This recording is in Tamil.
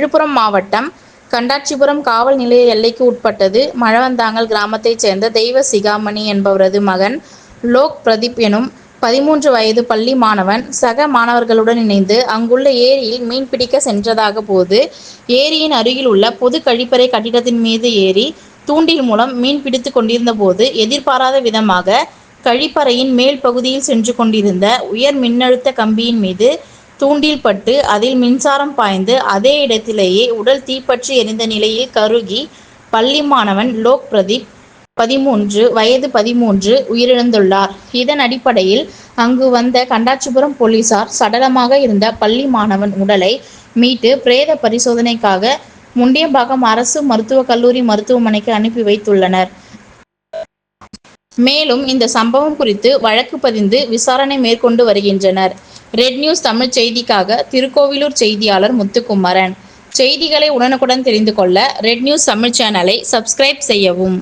விழுப்புரம் மாவட்டம் கண்டாட்சிபுரம் காவல் நிலைய எல்லைக்கு உட்பட்டது மழவந்தாங்கல் கிராமத்தைச் சேர்ந்த தெய்வ சிகாமணி என்பவரது மகன் லோக் பிரதீப் எனும் பதிமூன்று வயது பள்ளி மாணவன் சக மாணவர்களுடன் இணைந்து அங்குள்ள ஏரியில் மீன்பிடிக்க சென்றதாக போது ஏரியின் அருகில் உள்ள பொது கழிப்பறை கட்டிடத்தின் மீது ஏறி தூண்டில் மூலம் மீன் பிடித்து கொண்டிருந்த போது எதிர்பாராத விதமாக கழிப்பறையின் மேல் பகுதியில் சென்று கொண்டிருந்த உயர் மின்னழுத்த கம்பியின் மீது தூண்டில் பட்டு அதில் மின்சாரம் பாய்ந்து அதே இடத்திலேயே உடல் தீப்பற்றி எரிந்த நிலையில் கருகி பள்ளி மாணவன் லோக் பிரதீப் பதிமூன்று வயது பதிமூன்று உயிரிழந்துள்ளார். இதன் அடிப்படையில் அங்கு வந்த கண்டாச்சிபுரம் போலீசார் சடலமாக இருந்த பள்ளி மாணவன் உடலை மீட்டு பிரேத பரிசோதனைக்காக முண்டியம்பாக்கம் அரசு மருத்துவக் கல்லூரி மருத்துவமனைக்கு அனுப்பி வைத்துள்ளனர். மேலும் இந்த சம்பவம் குறித்து வழக்கு பதிந்து விசாரணை மேற்கொண்டு வருகின்றனர். ரெட் நியூஸ் தமிழ்ச் செய்திக்காக திருக்கோவிலூர் செய்தியாளர் முத்துக்குமரன். செய்திகளை உடனுக்குடன் தெரிந்து கொள்ள ரெட் நியூஸ் தமிழ் சேனலை சப்ஸ்கிரைப் செய்யவும்.